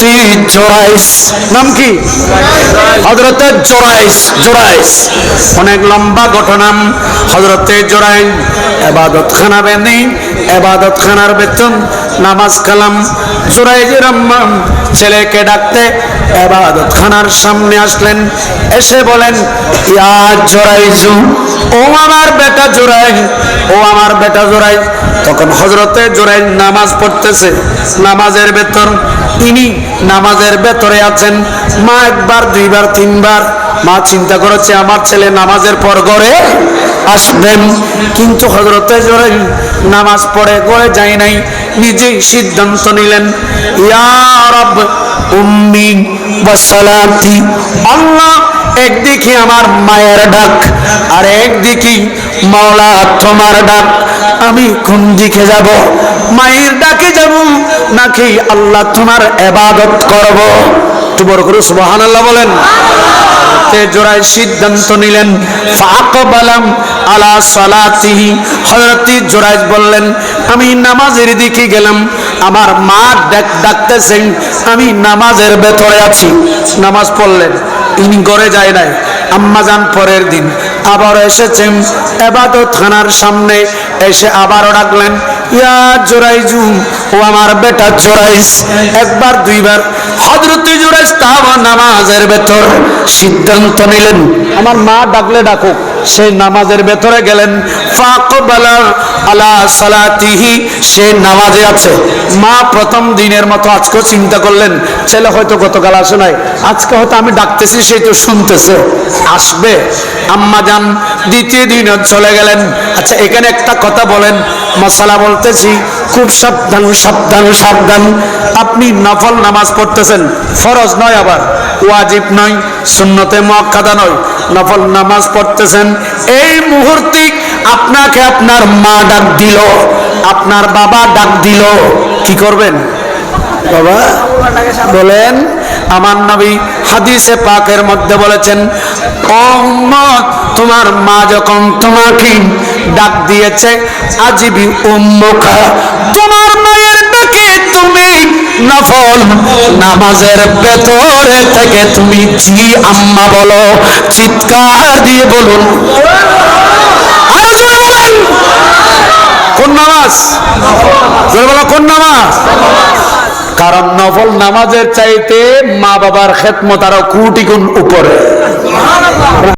হজরতি জোরাইস নাম কি হজরতে জোরাইস জোরাইস অনেক লম্বা ঘটনা হজরতে জোরাইন এবাদত খানা বেঁধে এবাদত খানার বেতন নামাজ কালাম জোরাইজ রম্মাম ছেলেকে ডাকতে এবাদত খানার সামনে আসলেন এসে বলেন ইয়া জোরাইজু ও আমার বেটা জোরাই ও আমার বেটা জোরাই তখন হজরতে জোরাই নামাজ পড়তেছে। নামাজের ভেতর তিনি নামাজের ভেতরে আছেন। মা একবার, দুইবার, তিনবার। মা চিন্তা করেছে, আমার ছেলে নামাজের পর গড়ে আসবেন। কিন্তু হজরতে জোরাই নামাজ পড়ে, গড়ে যায় নাই। নিজেই সিদ্ধান্ত নিলেন, ইয়া উম্মি বা ওয়াসালাতি আল্লাহ একদিকে আমার মায়ের ডাক, আর একদিকে মাওলা তোমার ডাক। আমি কোন দিকে যাব? মায়ের ডাকে যাব নাকি আল্লাহ তোমার এবাদত করব? বড় করে সুবাহান আল্লাহ বলেন জোড়ায় সিদ্ধান্ত নিলেন। ফাকবালাম আলা সালাতিহি। হযরতি জোরাইজ বললেন, আমি নামাজের দিকে গেলাম। আমার মা ডাক ডাকতেছেন, আমি নামাজের ভেতরে আছি। নামাজ পড়লেন। ইনি ঘরে যায় নাই। আম্মাজান পরের দিন। আবার এসেছেন এবাদত থানার সামনে। এসে আবারও ডাকলেন, ইয়া জোরাইজু ও আমার বেটা জোরাইস একবার, দুইবার হজরত জোরাইস তাও নামাজের ভেতর সিদ্ধান্ত নিলেন। আমার মা ডাকলে ডাকুক। সেই নামাজের ভেতরে গেলেন। আলা সালাতিহি সে নামাজে আছে। মা প্রথম দিনের মতো আজকেও চিন্তা করলেন, ছেলে হয়তো গতকাল আসে নাই। আজকে হয়তো আমি ডাকতেছি সেই তো শুনতেছে। আসবে। আম্মা যান, দ্বিতীয় দিন চলে গেলেন। আচ্ছা এখানে একটা কথা বলেন। মশালা বলতেছি, খুব সাবধান সাবধান সাবধান। আপনি নফল নামাজ পড়তেছেন, ফরজ নয় আবার। ওয়াজিব নয়, সুন্নতে মক্কাদা নয়। নফল নামাজ পড়তেছেন, এই মুহূর্তে আপনাকে আপনার মা ডাক দিল, আপনার বাবা ডাক দিল। কি করবেন? বাবা, বলেন, আমার নবী হাদিসে পাকের মধ্যে বলেছেন তোমার মা যখন তোমাকে ডাক দিয়েছে, আজিবি উম্মুখা তোমার মায়ের ডাকে তুমি নফল নামাজের ভেতরে থেকে তুমি জি আম্মা বলো, চিৎকার দিয়ে বলুন। কোন নামাজ? বলো, কোন নামাজ? কারণ নফল নামাজের চাইতে মা বাবার খেদমত আরও কোটি গুণ উপরে।